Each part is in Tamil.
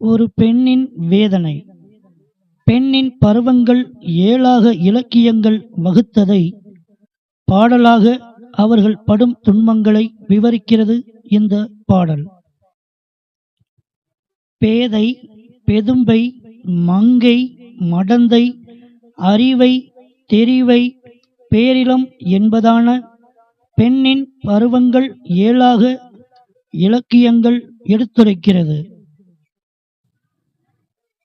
ஒரு பெண்ணின் வேதனை. பெண்ணின் பருவங்கள் ஏழாக இலக்கியங்கள் வகுத்ததை பாடலாக அவர்கள் படும் துன்பங்களை விவரிக்கிறது இந்த பாடல். பேதை பெதும்பை மங்கை மடந்தை அறிவை தெரிவை பேரிலம் என்பதான பெண்ணின் பருவங்கள் ஏழாக இலக்கியங்கள் எடுத்துரைக்கிறது.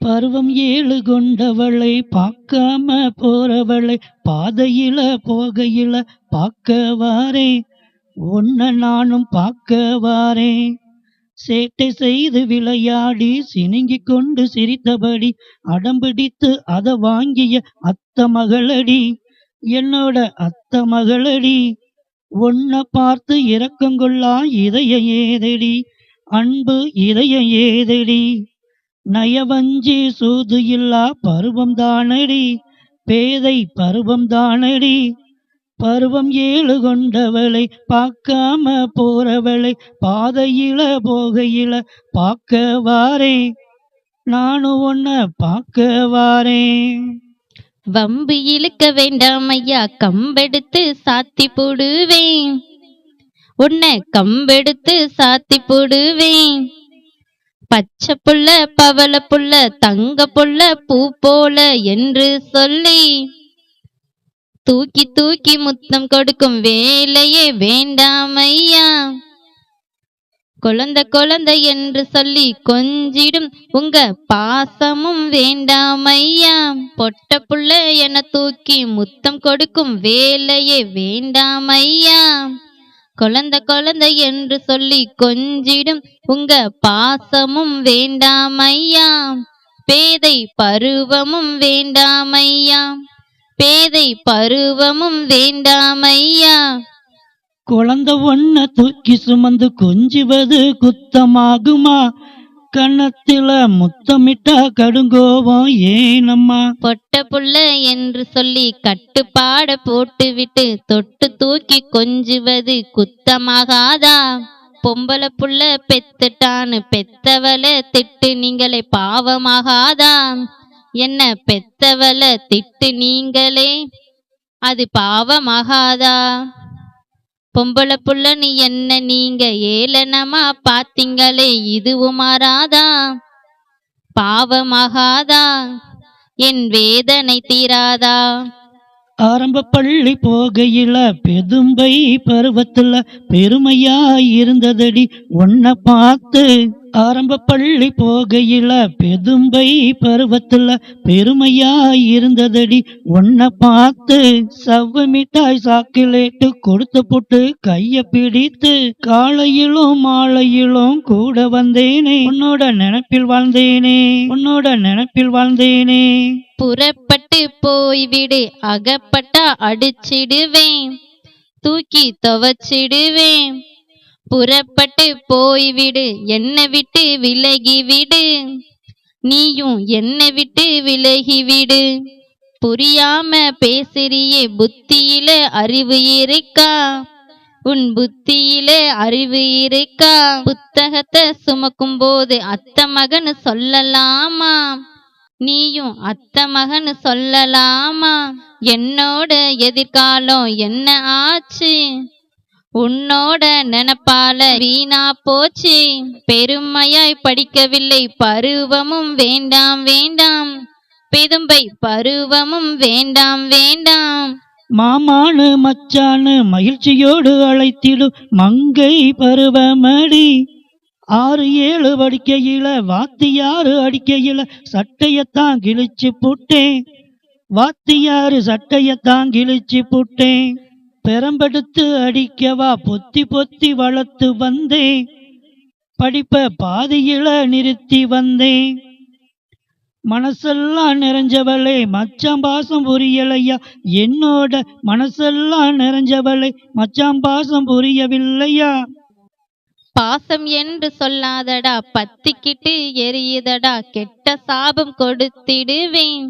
பருவம் ஏழு கொண்டவளை பார்க்காம போறவளை பாதையில போகையில பார்க்க வாரே உன்னை நானும் பார்க்க வாரே சேட்டை செய்து விளையாடி சினுங்கிக் கொண்டு சிரித்தபடி அடம்பிடித்து அதை வாங்கிய அத்த மகளடி. என்னோட அத்த மகளடி உன்னை பார்த்து இரக்கங்கொள்ளா இதய ஏதடி அன்பு இதய ஏதடி. நயவஞ்சி சூது இல்லா பருவம் தானடி பேதை பருவம் தானடி பருவம் ஏழு கொண்டவளை பார்க்காம போறவளை பாதையில போகையில பார்க்க வாரே நானும் ஒன்ன பார்க்க வாரேன் வம்பு இழுக்க வேண்டாம் ஐயா கம்பெடுத்து சாத்தி போடுவேன். உன்னை கம்பெடுத்து சாத்தி போடுவேன். பச்சை புள்ள பவள புள்ள தங்க புள்ள பூ போல என்று சொல்லி தூக்கி தூக்கி முத்தம் கொடுக்கும் வேலையே வேண்டாம் ஐயா. குழந்தை குழந்தை என்று சொல்லி கொஞ்சிடும் உங்க பாசமும் வேண்டாம் ஐயா. பொட்ட புள்ள என தூக்கி முத்தம் கொடுக்கும் வேலையே வேண்டாம் ஐயா. குழந்தை குழந்தை என்று சொல்லி கொஞ்சிடும். உங்க பாசமும் வேண்டாம் ஐயா பேதை பருவமும் வேண்டாம் ஐயா பேதை பருவமும் வேண்டாம் ஐயா குழந்தை ஒன்ன தூக்கி சுமந்து கொஞ்சுவது குத்தமாகுமா? கன்னத்தில முத்தமிட்டா கடுங்கோபம் ஏனம்மா? பொட்ட புள்ள என்று சொல்லி கட்டுப்பாட போட்டுவிட்டு தொட்டு தூக்கி கொஞ்சுவது குத்தமாகாதா? பொம்பளை புள்ள பெத்துட்டான்னு பெத்தவள திட்டு நீங்களே பாவமாகாதா? என்ன பெத்தவள திட்டு நீங்களே? அது பாவமாகாதா? பொம்பளை புள்ள நீ என்ன நீங்க? ஏளனமா பாத்தீங்களே இதுவும் மாறாதா? பாவமாகாதா? என் வேதனை தீராதா? ஆரம்ப பள்ளி போகையில பெதும்பை பருவத்துல பெருமையா இருந்ததடி உன்னை பார்த்து ஆரம்ப பள்ளி போகையில பெதும்பை பருவத்துல பெருமையா இருந்ததடி உன்னை பார்த்து சவ்வு மிட்டாய் சாக்கிலேட்டு கொடுத்து போட்டு கைய பிடித்து காலையிலும் மாலையிலும் கூட வந்தேனே. உன்னோட நினைப்பில் வாழ்ந்தேனே. உன்னோட நினைப்பில் வாழ்ந்தேனே. புறப்பட்டு போய்விடு அகப்பட்டா அடிச்சிடுவேன். தூக்கி துவச்சிடுவேன். புறப்பட்டு போய்விடு. என்னை விட்டு விலகிவிடு. நீயும் என்னை விட்டு விலகிவிடு. புரியாம பேசுறியே புத்தியில அறிவு இருக்கா? உன் புத்தியில அறிவு இருக்கா? புத்தகத்தை சுமக்கும் போது அத்த மகன் சொல்லலாமா? நீயும் அத்த மகன் சொல்லலாமா? என்னோட எதிர்காலம் என்ன ஆச்சு? உன்னோட நினப்பால வீணா போச்சு. பெருமையாய் படிக்கவில்லை. பருவமும் வேண்டாம் வேண்டாம். பெதும்பை பருவமும் வேண்டாம் வேண்டாம். மாமானு மச்சானு மகிழ்ச்சியோடு அழைத்திடும் மங்கை பருவமடி. ஆறு ஏழு படிக்கையில வாத்தியாரு அடிக்கையில சட்டையத்தான் கிழிச்சு புட்டேன். வாத்தியாரு சட்டையத்தான் கிழிச்சு புட்டேன். பெரம்பெடுத்து அடிக்கவா பொத்தி பொத்தி வளர்த்து வந்தேன். படிப்ப பாதியில நிறுத்தி வந்தேன். மனசெல்லாம் நிறைஞ்சவளே மச்சான் பாசம் புரியலையா? என்னோட மனசெல்லாம் நிறைஞ்சவளே மச்சான் பாசம் புரியவில்லையா? பாசம் என்று சொல்லாதடா பத்திக்கிட்டு எரியுதடா கெட்ட சாபம் கொடுத்திடுவேன்.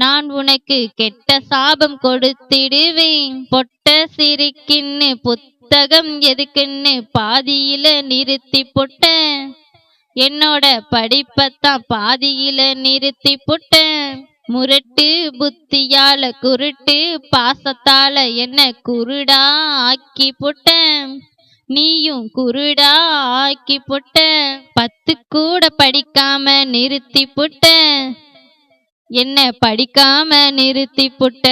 நான் உனக்கு கெட்ட சாபம் கொடுத்திடுவேன். பொட்ட சிரிக்கின்னு புத்தகம் எதுக்குன்னு பாதியில நிறுத்தி புட்ட என்னோட படிப்பத்தான் பாதியில நிறுத்தி புட்டேன். முரட்டு புத்தியால குருட்டு பாசத்தால என்ன குருடா ஆக்கி புட்டேன். நீயும் குருடா ஆக்கி புட்ட பத்து கூட படிக்காம நிறுத்தி புட்ட என்ன படிக்காம நிறுத்தி புட்ட.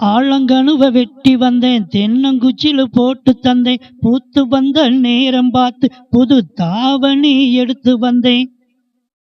ஆலங்கனுவ வெட்டி வந்தேன் தென்னங்குச்சில போட்டு தந்தேன் பூத்து வந்த நேரம் பார்த்து புது தாவணி எடுத்து வந்தேன்.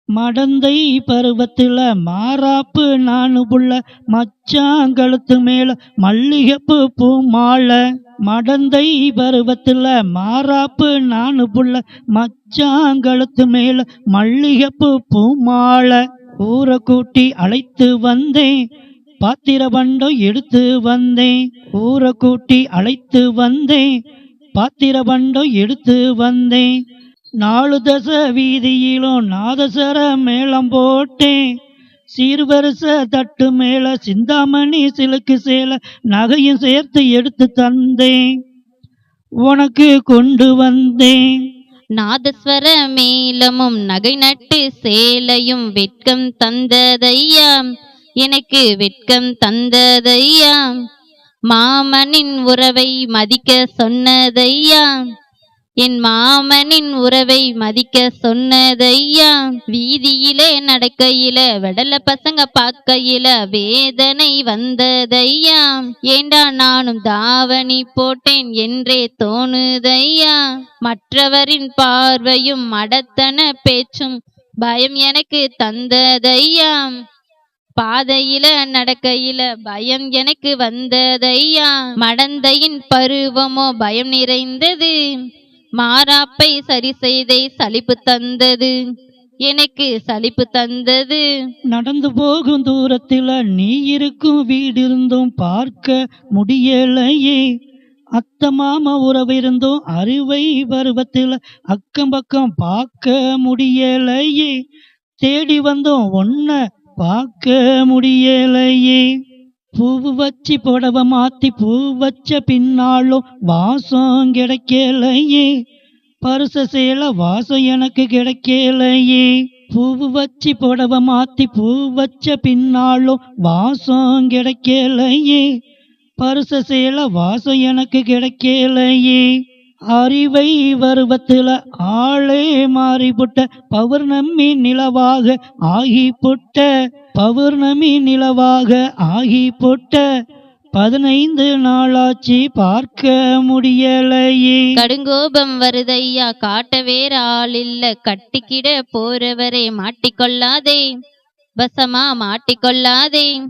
மடந்தை பருவத்துல மாறாப்பு நானு புள்ள மச்சாங்கழுத்து மேல மல்லிகப்பு பூ மாலை. மடந்தை பருவத்துல மாறாப்பு நானு புள்ள மச்சாங்கழுத்து மேல மல்லிகப்பு பூ மாலை. ஊரை கூட்டி அழைத்து வந்தேன். பாத்திர பண்டம் எடுத்து வந்தேன். ஊரை கூட்டி அழைத்து வந்தேன். பாத்திர பண்டம் எடுத்து வந்தேன். நாலு தச வீதியிலும் நாதசர மேளம் போட்டேன். சீர்வரிச தட்டு மேல சிந்தாமணி சிலுக்கு சேல நகையும் சேர்த்து எடுத்து தந்தேன். உனக்கு கொண்டு வந்தேன். நாதஸ்வர மேளமும் நகை நட்டு சேலையும் வெட்கம் தந்ததையா? எனக்கு வெட்கம் தந்ததையா? மாமனின் உறவை மதிக்க சொன்னதையா? என் மாமனின் உறவை மதிக்க சொன்னதையா? வீதியிலே நடக்கையில வெடல பசங்க பார்க்கையில வேதனை வந்ததையா? ஏண்டா நானும் தாவணி போட்டேன் என்றே தோணுதையா? மற்றவரின் பார்வையும் மடத்தன பேச்சும் பயம் எனக்கு தந்ததையா? பாதையில நடக்கையில பயம் எனக்கு வந்ததையா? மடந்தையின் பருவமோ பயம் நிறைந்தது. மாறாப்பை சரி செய்தை சலிப்பு தந்தது. எனக்கு சலிப்பு தந்தது. நடந்து போகும் தூரத்தில் நீ இருக்கும் வீடு இருந்தும் பார்க்க முடியலையே. அத்த மாமா உறவு இருந்தும் அறுவை பருவத்தில் அக்கம் பக்கம் பார்க்க முடியலையே. தேடி வந்தோம் ஒன்ன பார்க்க முடியலையே. பூவு வச்சு புடவை மாத்தி பூ வச்ச பின்னாலும் வாசம் கிடைக்கலையே. பருச சேல வாசம் எனக்கு கிடைக்கலையே. பூவு வச்சு புடவை மாத்தி பூ வச்ச பின்னாலும் வாசம் கிடைக்கலையே. பருச சேல வாசம் எனக்கு கிடைக்கலையே. அறிவை பருவத்துல ஆளே மாறிபுட்ட பௌர்ணமி நிலவாக ஆகி புட்ட பௌர்ணமி நிலவாக ஆகி போட்ட பதினைந்து நாளாச்சு பார்க்க முடியலையே. கடுங்கோபம் வருதையா காட்ட வேற ஆள் இல்ல கட்டிக்கிட போறவரே மாட்டிக்கொள்ளாதே. வசமா மாட்டிக்கொள்ளாதே.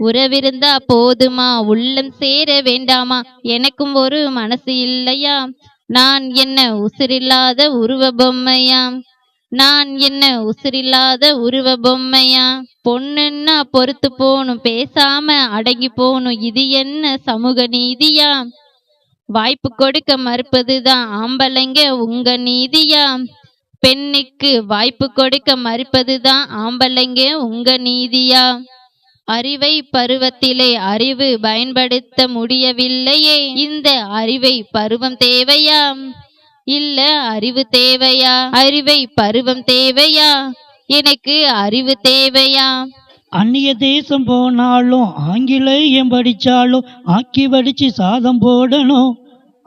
உறவிருந்தா போதுமா உள்ளம் சேர வேண்டாமா எனக்கும் ஒரு மனசு இல்லையா? நான் என்ன உசிரில்லாத உருவ பொம்மையா? நான் என்ன உசிரில்லாத உருவ பொம்மையா? பொண்ணுன்னா பொறுத்து போணும் பேசாம அடங்கி போகணும் இது என்ன சமூக நீதியா? வாய்ப்பு கொடுக்க மறுப்பதுதான் ஆம்பளைங்க உங்க நீதியா? பெண்ணுக்கு வாய்ப்பு கொடுக்க மறுப்பதுதான் ஆம்பளைங்க உங்க நீதியா? அறிவை பருவத்திலே அறிவு பயன்படுத்த முடியவில்லையே இந்த அறிவை பருவம் தேவையா இல்ல அறிவு தேவையா? அறிவை பருவம் தேவையா? எனக்கு அறிவு தேவையா? அந்நிய தேசம் போனாலும் ஆங்கிலேயம் படிச்சாலும் ஆக்கி வடிச்சு சாதம் போடணும்.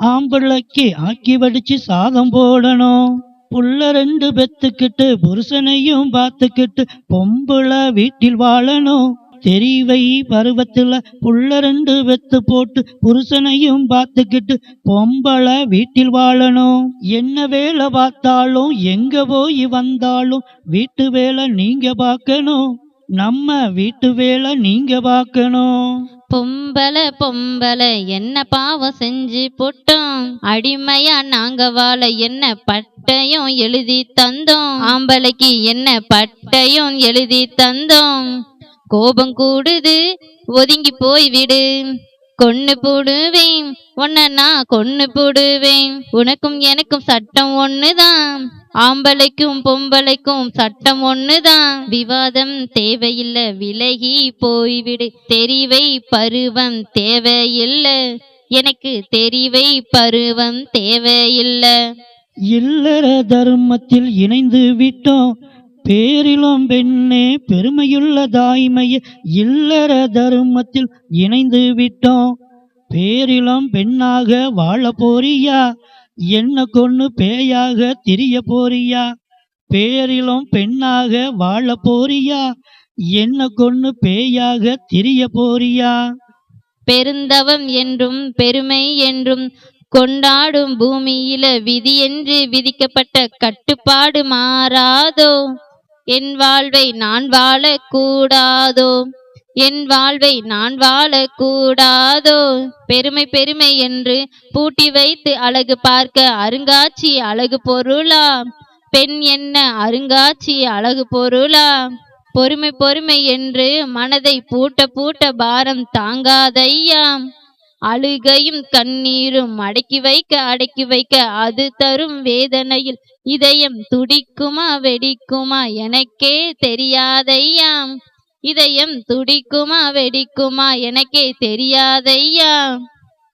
ஆம்பளைக்கு ஆக்கி வடிச்சு சாதம் போடணும். புள்ள ரெண்டு பெத்துக்கிட்டு புருஷனையும் பார்த்துக்கிட்டு பொம்பளை வீட்டில் வாழணும். தெரிவை பருவத்துல புள்ள ரெண்டு வெத்து போட்டு புருஷனையும் பார்த்துக்கிட்டு பொம்பளை வீட்டில் வாழணும். என்ன வேலை பார்த்தாலும் எங்க போய் வந்தாலும் வீட்டு வேலை நீங்க பார்க்கணும். நம்ம வீட்டு வேலை நீங்க பார்க்கணும். பொம்பளை பொம்பளை என்ன பாவம் செஞ்சு போட்டோம். அடிமையா நாங்க வாழ என்ன பட்டையும் எழுதி தந்தோம். ஆம்பளைக்கு என்ன பட்டையும் எழுதி தந்தோம். கோபம் கூடுது ஒதுங்கி போய் விடு கொன்னு போடுவேன் உன்ன நான் கொன்னு போடுவேன். உனக்கும் எனக்கும் சட்டம் ஒண்ணுதான். ஆம்பளைக்கும் பொம்பளைக்கும் சட்டம் ஒண்ணுதான். விவாதம் தேவையில்லை விலகி போய்விடு. தெரிவை பருவம் தேவையில்லை. எனக்கு தெரிவை பருவம் தேவையில்லை. இல்லற தர்மத்தில் இணைந்து விட்டோம். பேரிலும் பெண்ணே பெருமையுள்ள தாய்மையே இல்லற தர்மத்தில் இணைந்து விட்டோம். பேரிலும் பெண்ணாக வாழ போறியா? என்ன கொன்னு பேயாக திரிய போறியா? பேரிலும் பெண்ணாக வாழ போறியா? என்ன கொன்னு பேயாக திரிய போறியா? பெருந்தவம் என்றும் பெருமை என்றும் கொண்டாடும் பூமியில விதி என்று விதிக்கப்பட்ட கட்டுப்பாடு மாறாதோ? என் வாழ்வை நான் வாழக்கூடாதோ என் வாழ்வை நான் வாழக்கூடாதோ பெருமை பெருமை என்று பூட்டி வைத்து அழகு பார்க்க அருங்காட்சி அழகு பொருளா பெண் என்ன அருங்காட்சி அழகு பொருளா பொறுமை பொறுமை என்று மனதை பூட்ட பூட்ட பாரம் தாங்காதையாம். அழுகையும் கண்ணீரும் அடக்கி வைக்க அடக்கி வைக்க அது தரும் வேதனையில். இதயம் துடிக்குமா வெடிக்குமா எனக்கே தெரியாதையா இதயம் துடிக்குமா வெடிக்குமா எனக்கே தெரியாதையா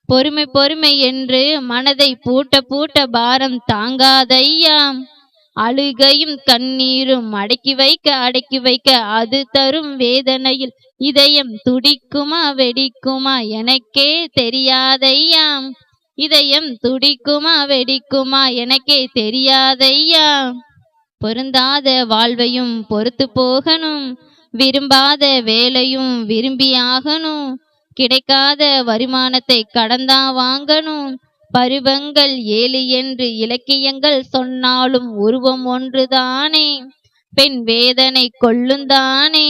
பொறுமை பொறுமை என்று மனதை பூட்ட பூட்ட பாரம் தாங்காதையா அழுகையும் கண்ணீரும் அடக்கி வைக்க அடக்கி வைக்க அது தரும் வேதனையில். இதயம் துடிக்குமா வெடிக்குமா எனக்கே தெரியாதையா இதயம் துடிக்குமா வெடிக்குமா எனக்கே தெரியாதையா பொருந்தாத வாழ்வையும் பொறுத்து போகணும். விரும்பாத வேலையும் விரும்பியாகணும் கிடைக்காத வருமானத்தை கடந்தா வாங்கணும். பருவங்கள் ஏழு என்று இலக்கியங்கள் சொன்னாலும் உருவம் ஒன்றுதானே. பெண் வேதனை கொள்ளுந்தானே.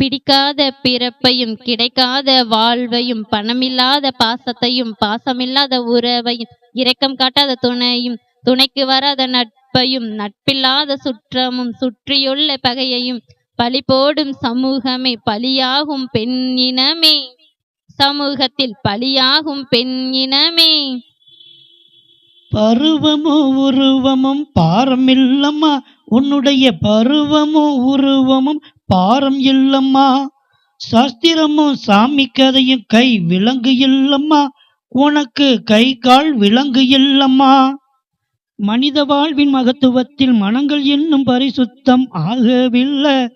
பிடிக்காத பிறப்பையும் கிடைக்காத வாழ்வையும் பணமில்லாத பாசத்தையும் பாசமில்லாத உறவையும் இரக்கம் காட்டாத துணையும் துணைக்கு வராத நட்பையும் நட்பில்லாத சுற்றமும் சுற்றியுள்ள பகையையும் பழி போடும் சமூகமே பலியாகும் பெண் இனமே சமூகத்தில் பலியாகும் பெண் இனமே பருவமும் உருவமும் பாரமில்லம்மா உன்னுடைய பருவமும் உருவமும் பாரம் இல்லம்மா. சாஸ்திரமும் சாமி கதையும் கை விலங்கு இல்லம்மா. உனக்கு கை கால் விலங்கு இல்லம்மா. மனித வாழ்வின் மகத்துவத்தில் மனங்கள் இன்னும் பரிசுத்தம் ஆகவில்லை.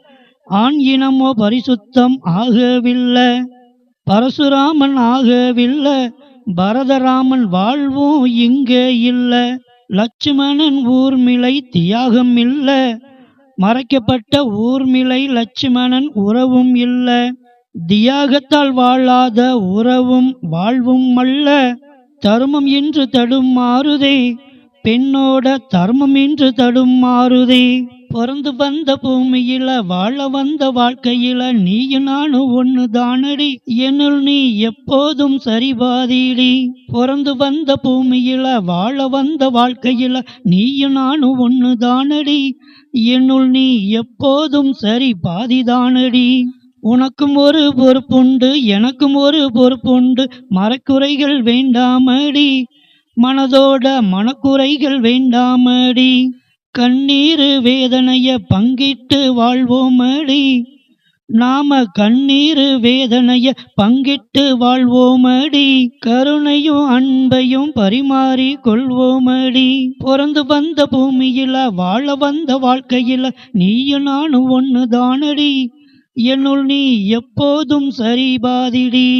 ஆண் இனமோ பரிசுத்தம் ஆகவில்லை. பரசுராமன் ஆகவில்லை. பரதராமன் வாழ்வும் இங்கே இல்லை. லட்சுமணன் ஊர்மிளை தியாகம் இல்லை. மறைக்கப்பட்ட ஊர்மிளை லட்சுமணன் உறவும் இல்ல. தியாகத்தால் வாழாத உறவும் வாழ்வும் அல்ல. தருமம் என்று தடுமாறுதே பெண்ணோட தர்மம் என்று தடுமாறுதே பிறந்து வந்த பூமியில வாழ வந்த வாழ்க்கையில நீயும் நானும் ஒண்ணு தானடி என்னுள் நீ எப்போதும் சரிபாதிடி பிறந்து வந்த பூமியில வாழ வந்த வாழ்க்கையில நீயும் நானும் ஒண்ணு தானடி என்னுள் நீ எப்போதும் சரி பாதிதானடி உனக்கும் ஒரு பொறுப்புண்டு எனக்கும் ஒரு பொறுப்புண்டு. மரக்குறைகள் வேண்டாமடி. மனதோட மனக்குறைகள் வேண்டாமடி. கண்ணீர் வேதனைய பங்கிட்டு வாழ்வோமடி. நாம கண்ணீர் வேதனைய பங்கிட்டு வாழ்வோமடி. கருணையும் அன்பையும் பரிமாறி கொள்வோமடி. பிறந்து வந்த பூமியில வாழ வந்த வாழ்க்கையில நீயும் நானும் ஒண்ணு தானடி என்னுள் நீ எப்போதும் சரி பாதிடி